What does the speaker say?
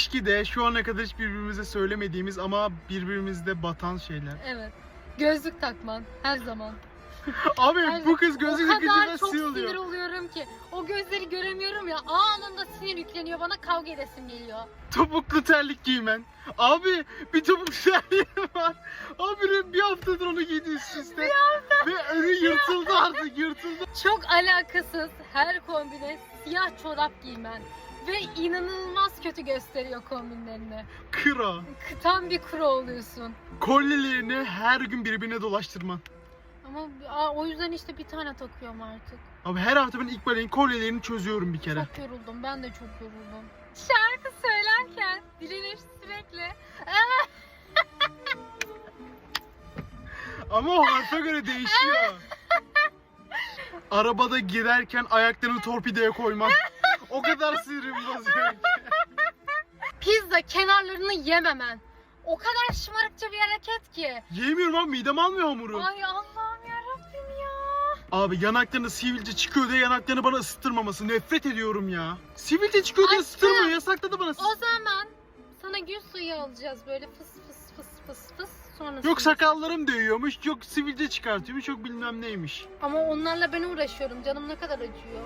İlişkide şu ana kadar hiç birbirimize söylemediğimiz ama birbirimizde batan şeyler. Evet. Gözlük takman her zaman. Abi Her bu kız kadar yıkıcıda çok sinir sinir oluyor. oluyorum ki. O gözleri göremiyorum ya anında sinir yükleniyor bana kavga edesim geliyor. Topuklu terlik giymen. Abi bir topuklu terliğim var. Abi bir haftadır onu giydi üst üste. Ve önü yırtıldı artık yırtıldı. Çok alakasız her kombine siyah çorap giymen. Ve inanılmaz kötü gösteriyor kombinlerini. Kıra. Tam bir kuru oluyorsun. Kolyelerini her gün birbirine dolaştırman. Ama aa, o yüzden işte bir tane takıyorum artık. Abi her hafta ben ilk baleyin kolyelerini çözüyorum bir kere. Çok yoruldum. Ben de çok yoruldum. Şarkı söylerken dilenir sürekli. Ama o harfe göre değişiyor. Arabada girerken ayaklarını torpidoya koymak. O kadar sinirim bozuyor. ki. Pizza kenarlarını yememen. O kadar şımarıkça bir hareket ki. Yemiyorum abi midem almıyor hamuru. Ay Allah'ım yarabbim ya. Abi yanaklarında sivilce çıkıyor diye yanaklarını bana ısıtırmaması. Nefret ediyorum ya. Sivilce çıkıyor diye Aşkım. ısıtırmıyor. Yasakladı bana. O zaman sana gül suyu alacağız böyle fıs fıs fıs fıs fıs. Sonra Yok sakallarım değiyormuş, yok sivilce çıkartıyormuş, yok bilmem neymiş. Ama onlarla ben uğraşıyorum. Canım ne kadar acıyor.